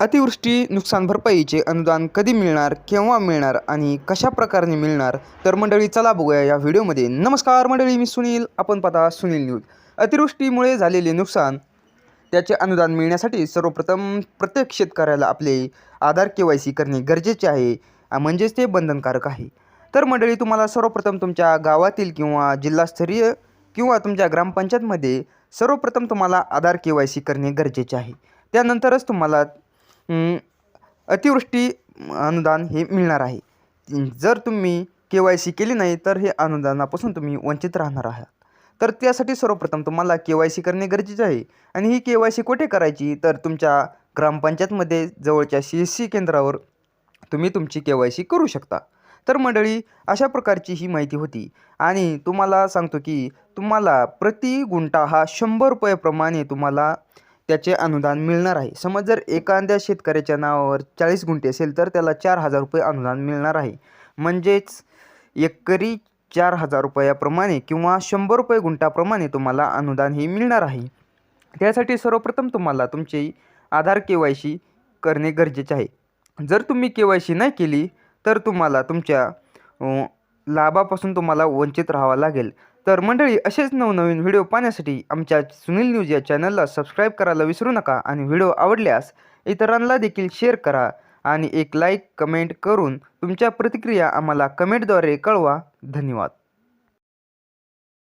अतिवृष्टी नुकसान भरपाईचे अनुदान कधी मिळणार केव्हा मिळणार आणि कशा प्रकारे मिळणार तर मंडळी चला बघूया या व्हिडिओमध्ये. नमस्कार मंडळी मी सुनील. आपण पाहता सुनील न्यूज. अतिवृष्टीमुळे झालेले नुकसान त्याचे अनुदान मिळण्यासाठी सर्वप्रथम प्रत्येक शेतकऱ्याला आपले आधार के वाय सी करणे गरजेचे आहे म्हणजेच ते बंधनकारक आहे. तर मंडळी तुम्हाला सर्वप्रथम तुमच्या गावातील किंवा जिल्हास्तरीय किंवा तुमच्या ग्रामपंचायतमध्ये सर्वप्रथम तुम्हाला आधार के वाय सी करणे गरजेचे आहे. त्यानंतरच तुम्हाला अतिवृष्टी अनुदान हे मिळणार आहे. जर तुम्ही के वाय सी केली नाही तर हे अनुदानापासून तुम्ही वंचित राहणार आहात. तर त्यासाठी सर्वप्रथम तुम्हाला के वाय सी करणे गरजेचे आहे. आणि ही के वाय सी कुठे करायची? तर तुमच्या ग्रामपंचायतमध्ये जवळच्या सी एस सी केंद्रावर तुम्ही तुमची के वाय सी करू शकता. तर मंडळी अशा प्रकारची ही माहिती होती. आणि तुम्हाला सांगतो की तुम्हाला प्रति गुंठा हा शंभर रुपयाप्रमाणे तुम्हाला त्याचे अनुदान मिळणार आहे. समज जर एखाद्या शेतकऱ्याच्या नावावर चाळीस गुंठे असेल तर त्याला चार हजार रुपये अनुदान मिळणार आहे. म्हणजेच एकरी चार हजार रुपयाप्रमाणे किंवा शंभर रुपये गुंठाप्रमाणे तुम्हाला अनुदान हे मिळणार आहे. त्यासाठी सर्वप्रथम तुम्हाला तुमची आधार के वाय सी करणे गरजेचे आहे. जर तुम्ही के वाय सी नाही केली तर तुम्हाला तुमच्या लाभापासून तुम्हाला वंचित राहावं लागेल. तर मंडळी असेच नवनवीन व्हिडिओ पाहण्यासाठी आमच्या सुनील न्यूज या चॅनलला सबस्क्राईब करायला विसरू नका आणि व्हिडिओ आवडल्यास इतरांना देखील शेअर करा आणि एक लाईक कमेंट करून तुमच्या प्रतिक्रिया आम्हाला कमेंटद्वारे कळवा. धन्यवाद.